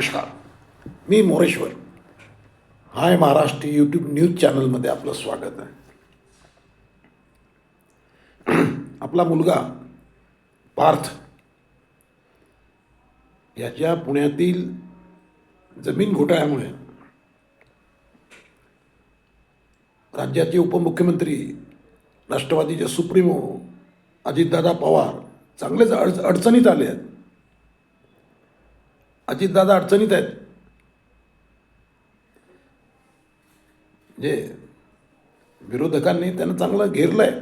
नमस्कार. मी Moreshwar. Hi Maharashtra YouTube news चॅनलमध्ये आपलं स्वागत आहे. आपला मुलगा पार्थ याच्या पुण्यातील जमीन घोटाळ्यामुळे राज्याचे उपमुख्यमंत्री राष्ट्रवादीचे सुप्रीमो अजितदादा पवार चांगलेच अडच अडचणीत आले आहेत. अजितदादा अडचणीत आहेत. जे विरोधकांनी त्यांना चांगलं घेरलं आहे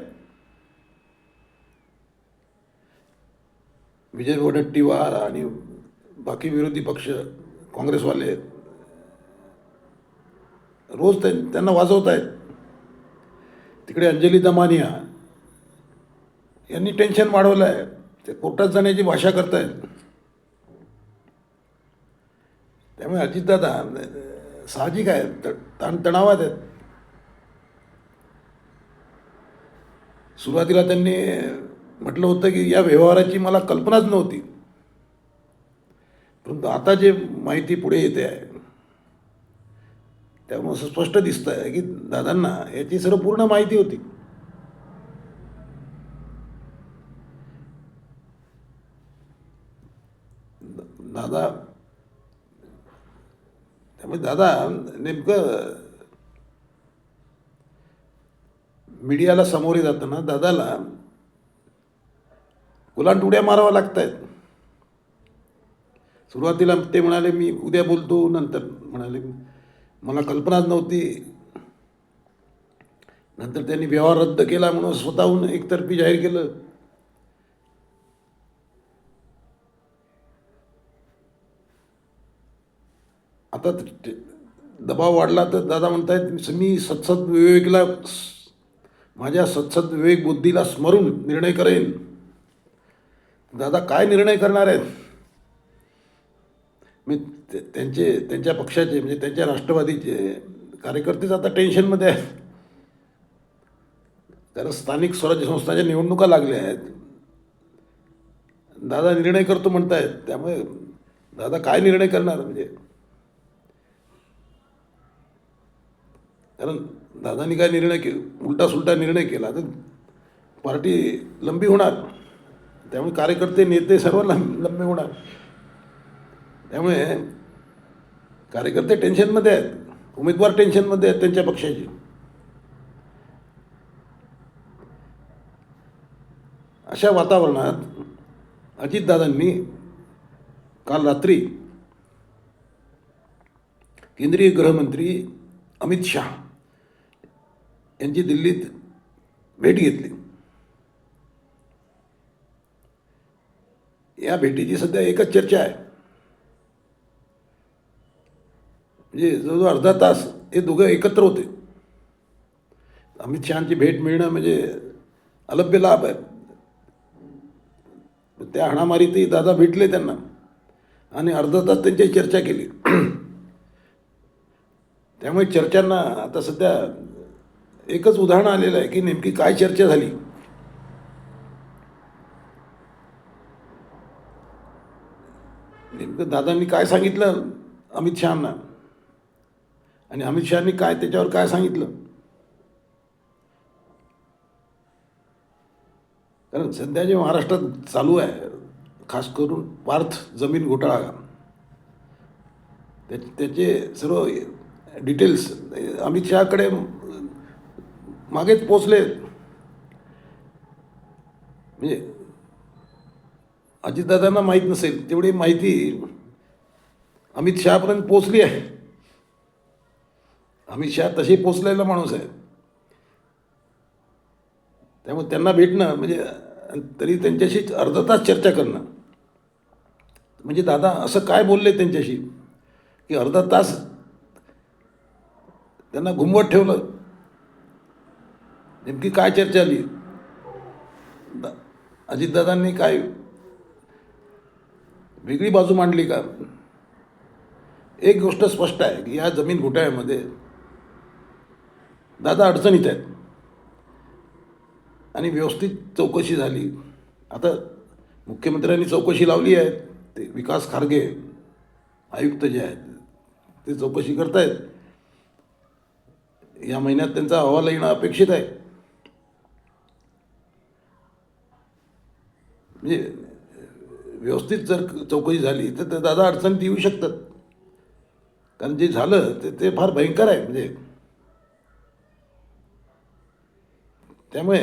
विजय वडट्टीवार आणि बाकी विरोधी पक्ष काँग्रेसवाले रोज त्यांना वाजवत आहेत तिकडे अंजली दमानिया यांनी टेन्शन वाढवलं आहे ते कोर्टात जाण्याची भाषा करतायत. त्यामुळे अजितदादा साहजिक आहे. त- ताणतणावात आहेत. सुरुवातीला त्यांनी म्हटलं होतं की या व्यवहाराची मला कल्पनाच नव्हती. परंतु आता जे माहिती पुढे येते आहे त्यामुळे असं स्पष्ट दिसतं आहे की दादांना याची सर्व पूर्ण माहिती होती द- दादा त्यामुळे दादा नेमकं मीडियाला सामोरे जाताना दादाला उड्या माराव्या लागत आहेत सुरुवातीला ते म्हणाले मी उद्या बोलतो. नंतर म्हणाले मला कल्पनाच नव्हती. नंतर त्यांनी व्यवहार रद्द केला म्हणून स्वतःहून एकतर्फी जाहीर केलं. आता दबाव वाढला तर दादा म्हणतायत मी सत्सद विवेकला माझ्या सत्सद विवेक बुद्धीला स्मरून निर्णय करेन. दादा काय निर्णय करणार आहेत? मी त्यांचे त्यांच्या पक्षाचे म्हणजे त्यांच्या राष्ट्रवादीचे कार्यकर्तेच आता टेन्शनमध्ये आहेत. कारण स्थानिक स्वराज्य संस्थांच्या निवडणुका लागल्या आहेत. दादा निर्णय करतो म्हणतायत त्यामुळे दादा काय निर्णय करणार? म्हणजे कारण दादांनी काय निर्णय के उलटा सुलटा निर्णय केला. तर पार्टी लंबी होणार. त्यामुळे कार्यकर्ते नेते सर्व लंब लंबे होणार. त्यामुळे कार्यकर्ते टेन्शनमध्ये आहेत. उमेदवार टेन्शनमध्ये आहेत त्यांच्या पक्षाची. अशा वातावरणात अजितदादांनी काल रात्री केंद्रीय गृहमंत्री अमित शहा यांची दिल्लीत भेट घेतली. या भेटीची सध्या एकच चर्चा आहे. म्हणजे जवळजवळ अर्धा तास हे दोघं एकत्र होते. अमित शहाची भेट मिळणं म्हणजे अलभ्य लाभ आहे. त्या हाणामारीतही दादा भेटले त्यांना. आणि अर्धा तास त्यांची चर्चा केली. त्यामुळे चर्चांना आता सध्या एकच उदाहरण आलेलं आहे की नेमकी काय चर्चा झाली? नेमकं दादांनी काय सांगितलं? अमित शहांना. आणि अमित शहानी काय त्याच्यावर काय सांगितलं? कारण सध्या जे महाराष्ट्रात चालू आहे खास करून पार्थ जमीन घोटाळा त्या त्याचे सर्व डिटेल्स अमित शहाकडे मागेच पोचले म्हणजे अजितदादांना माहीत नसेल तेवढी माहिती अमित शहापर्यंत पोचली आहे. अमित शहा तसे पोचलेला माणूस आहे. त्यामुळे त्यांना भेटणं म्हणजे तरी त्यांच्याशी अर्धा तास चर्चा करणं. म्हणजे दादा असं काय बोलले त्यांच्याशी? की अर्धा तास त्यांना घुमवत ठेवलं. नेमकी काय चर्चा आली? दा- अजितदादांनी काय वेगळी बाजू मांडली का? एक गोष्ट स्पष्ट आहे की या जमीन घोटाळ्यामध्ये दादा अडचणीत आहेत. आणि व्यवस्थित चौकशी झाली. आता मुख्यमंत्र्यांनी चौकशी लावली आहे ते विकास खारगे आयुक्त जे आहेत ते चौकशी करतायत. या महिन्यात त्यांचा अहवाल येणं अपेक्षित आहे. म्हणजे व्यवस्थित जर चौकशी झाली तर ते दादा अडचणीत येऊ शकतात. कारण जे झालं ते ते फार भयंकर आहे. म्हणजे त्यामुळे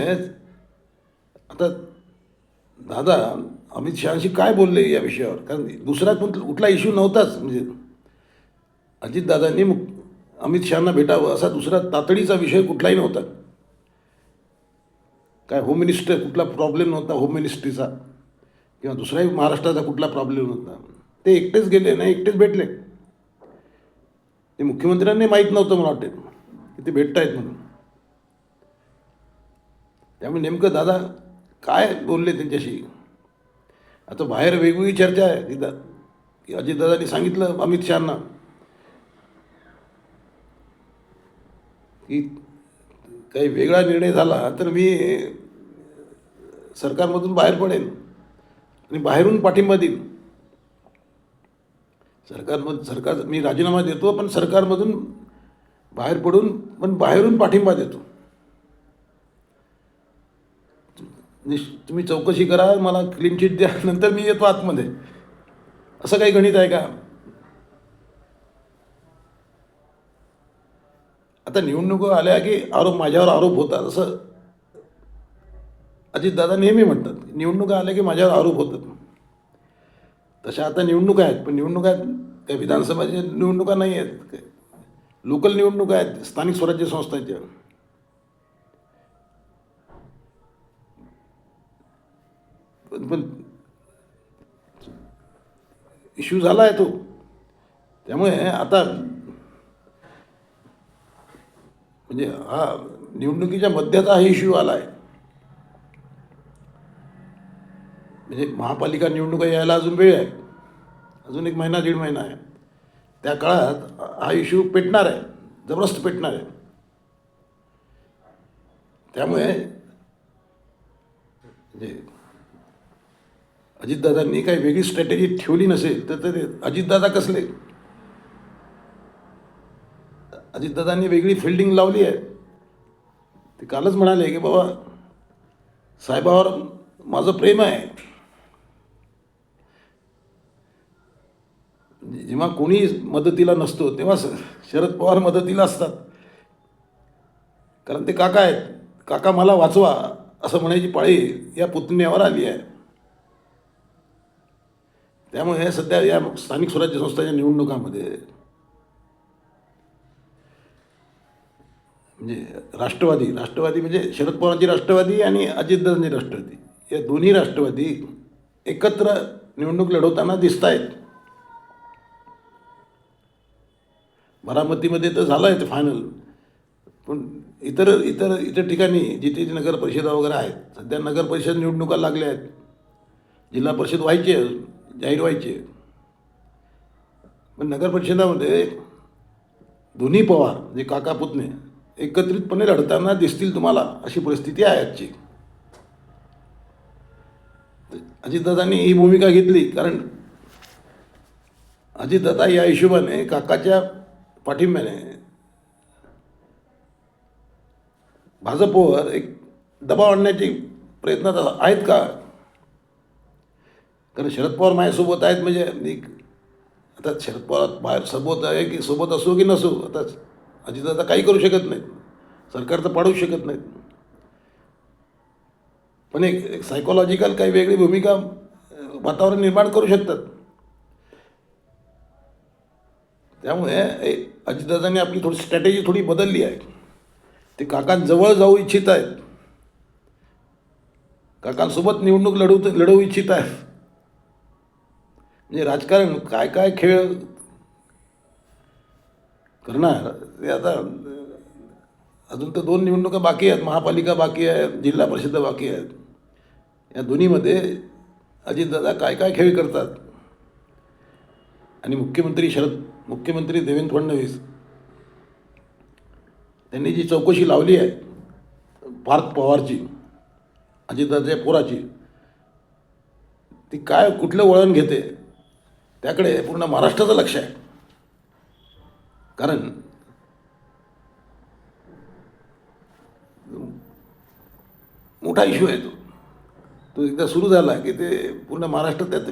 आता दादा अमित शहाशी काय बोलले या विषयावर? कारण दुसरा कुठ कुठला इश्यू नव्हताच. म्हणजे अजितदादांनी मुक अमित शहाना भेटावं असा दुसरा तातडीचा विषय कुठलाही नव्हता. काय होम मिनिस्टर कुठला प्रॉब्लेम नव्हता होम मिनिस्ट्रीचा किंवा दुसराही महाराष्ट्राचा कुठला प्रॉब्लेम नव्हता ते एकटेच गेले नाही एकटेच भेटले. ते मुख्यमंत्र्यांनी माहीत नव्हतं मला वाटते. की ते भेटत आहेत म्हणून. त्यामुळे नेमकं दादा काय बोलले त्यांच्याशी? आता बाहेर वेगवेगळी चर्चा आहे. तिथं की अजितदादांनी सांगितलं अमित शहाना. की काही वेगळा निर्णय झाला तर मी सरकारमधून बाहेर पडेन. आणि बाहेरून पाठिंबा देईन. सरकारमध सरकार मी राजीनामा देतो पण सरकारमधून बाहेर पडून पण बाहेरून पाठिंबा देतो. निश तुम्ही चौकशी करा मला क्लीन चिट द्या नंतर मी येतो आतमध्ये. असं काही गणित आहे का? आता निवडणुका आल्या की आरोप माझ्यावर आरोप होतात असं अजितदादा नेहमी म्हणतात निवडणुका आल्या की माझ्यावर आरोप होतात. तशा आता निवडणुका आहेत पण निवडणुका काही विधानसभाच्या निवडणुका नाही आहेत काय लोकल निवडणुका आहेत स्थानिक स्वराज्य संस्थांच्या पण पण इश्यू झाला आहे तो. त्यामुळे आता म्हणजे हा निवडणुकीच्या मध्यात हा इश्यू आला आहे म्हणजे महापालिका निवडणुका यायला अजून वेळ आहे. अजून एक महिना दीड महिना आहे. त्या काळात हा इश्यू पेटणार आहे. जबरदस्त पेटणार आहे. त्यामुळे म्हणजे अजितदादांनी काही वेगळी स्ट्रॅटेजी ठेवली नसेल तर ते अजितदादा कसले? अजितदादांनी वेगळी फिल्डिंग लावली आहे. ते कालच म्हणाले की बाबा साहेबावर माझं प्रेम आहे. जेव्हा कोणी मदतीला नसतो तेव्हा शरद पवार मदतीला असतात. कारण ते काका आहेत. काका मला वाचवा असं म्हणायची पाळी या पुतण्यावर आली आहे. त्यामुळे सध्या या स्थानिक स्वराज्य संस्थाच्या निवडणुकामध्ये म्हणजे राष्ट्रवादी राष्ट्रवादी म्हणजे शरद पवारांची राष्ट्रवादी आणि अजितदादांची राष्ट्रवादी. या दोन्ही राष्ट्रवादी एकत्र निवडणूक लढवताना दिसत आहेत बारामतीमध्ये तर झालं आहे ते फायनल पण इतर इतर इतर ठिकाणी जिथे नगर परिषदा वगैरे आहेत सध्या नगर परिषद निवडणुका लागल्या आहेत. जिल्हा परिषद व्हायची आहे जाहीर व्हायची. आहे पण नगर परिषदामध्ये दोन्ही पवार जे काका पुतणे एकत्रितपणे लढताना दिसतील तुम्हाला अशी परिस्थिती आहे आजची. अजितदादांनी ही भूमिका घेतली कारण अजितदादा या हिशोबाने काकाच्या पाठिंब्याने भाजपवर एक दबाव आणण्याचे प्रयत्न आहेत का? कारण शरद पवार माझ्यासोबत आहेत म्हणजे एक आता शरद पवार बाहेर सोबत आहे की सोबत असो की नसो आता अजितदादा काही करू शकत नाहीत. सरकार तर पाडू शकत नाहीत. पण एक सायकोलॉजिकल काही वेगळी भूमिका वातावरण निर्माण करू शकतात. त्यामुळे ए- अजितदादांनी आपली थोडी स्ट्रॅटेजी थोडी बदलली आहे. ते काकांजवळ जाऊ इच्छित आहेत. काकांसोबत निवडणूक लढवू लढवू इच्छित आहेत. म्हणजे राजकारण काय काय खेळ करणार ते आता अजून तर दोन निवडणुका बाकी आहेत. महापालिका बाकी आहे जिल्हा परिषद बाकी आहेत. या दोन्हीमध्ये अजितदादा काय काय खेळ करतात? आणि मुख्यमंत्री शरद मुख्यमंत्री देवेंद्र फडणवीस त्यांनी जी चौकशी लावली आहे पार्थ पवारची अजितदाच्या पोराची ती काय कुठलं वळण घेते त्याकडे पूर्ण महाराष्ट्राचं लक्ष आहे. कारण मोठा इश्यू आहे तो. तो एकदा सुरू झाला की ते पूर्ण महाराष्ट्र त्यात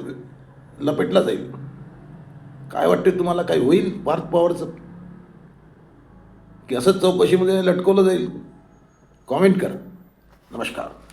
लपेटला जाईल. काय वाटते तुम्हाला? काय होईल? पार्थ पॉवरचं की असंच चौकशीमध्ये लटकवलं जाईल? कॉमेंट करा. नमस्कार.